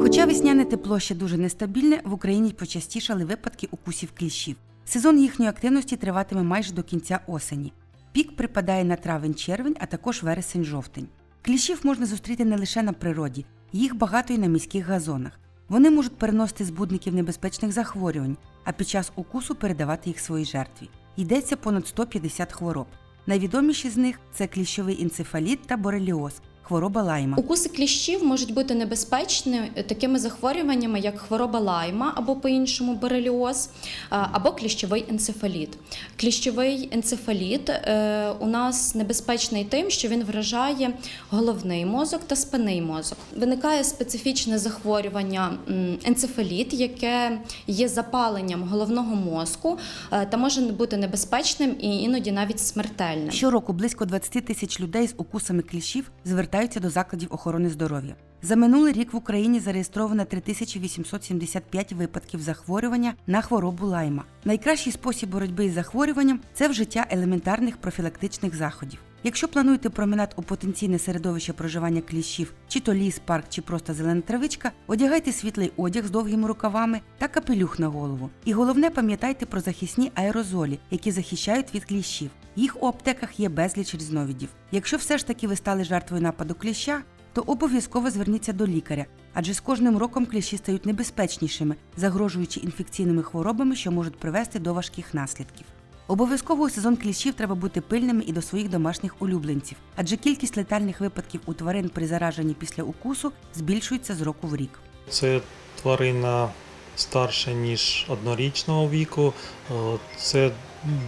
Хоча весняне тепло ще дуже нестабільне, в Україні почастішали випадки укусів кліщів. Сезон їхньої активності триватиме майже до кінця осені. Пік припадає на травень-червень, а також вересень-жовтень. Кліщів можна зустріти не лише на природі, їх багато і на міських газонах. Вони можуть переносити збудників небезпечних захворювань, а під час укусу передавати їх своїй жертві. Йдеться понад 150 хвороб. Найвідоміші з них це кліщовий енцефаліт та бореліоз, хвороба лайма. Укуси кліщів можуть бути небезпечні такими захворюваннями, як хвороба лайма або по-іншому бореліоз, або кліщовий енцефаліт. Кліщовий енцефаліт е, у нас небезпечний тим, що він вражає головний мозок та спинний мозок. Виникає специфічне захворювання енцефаліт, яке є запаленням головного мозку е, та може бути небезпечним і іноді навіть смертельним. Щороку близько 20 тисяч людей з укусами кліщів звертаються до закладів охорони здоров'я. За минулий рік в Україні зареєстровано 3875 випадків захворювання на хворобу лайма. Найкращий спосіб боротьби із захворюванням це вжиття елементарних профілактичних заходів. Якщо плануєте променад у потенційне середовище проживання кліщів, чи то ліс, парк, чи просто зелена травичка, одягайте світлий одяг з довгими рукавами та капелюх на голову. І головне пам'ятайте про захисні аерозолі, які захищають від кліщів. Їх у аптеках є безліч різновидів. Якщо все ж таки ви стали жертвою нападу кліща, то обов'язково зверніться до лікаря, адже з кожним роком кліщі стають небезпечнішими, загрожуючи інфекційними хворобами, що можуть привести до важких наслідків. Обов'язково у сезон кліщів треба бути пильними і до своїх домашніх улюбленців, адже кількість летальних випадків у тварин при зараженні після укусу збільшується з року в рік. Це тварина старша, ніж однорічного віку. Е, Це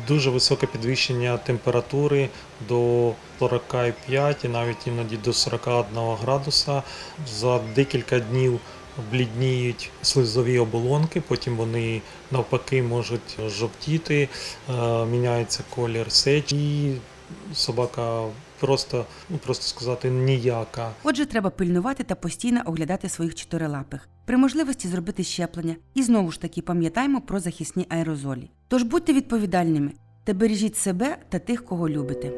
дуже високе підвищення температури до 45 і навіть іноді до 41 градуса. За декілька днів блідніють слизові оболонки, потім вони навпаки можуть жовтіти, е, міняється колір сечі. І собака просто, ну просто сказати, ніяка. Отже, треба пильнувати та постійно оглядати своїх чотирилапих. При можливості зробити щеплення. І знову ж таки пам'ятаємо про захисні аерозолі. Тож будьте відповідальними та бережіть себе та тих, кого любите.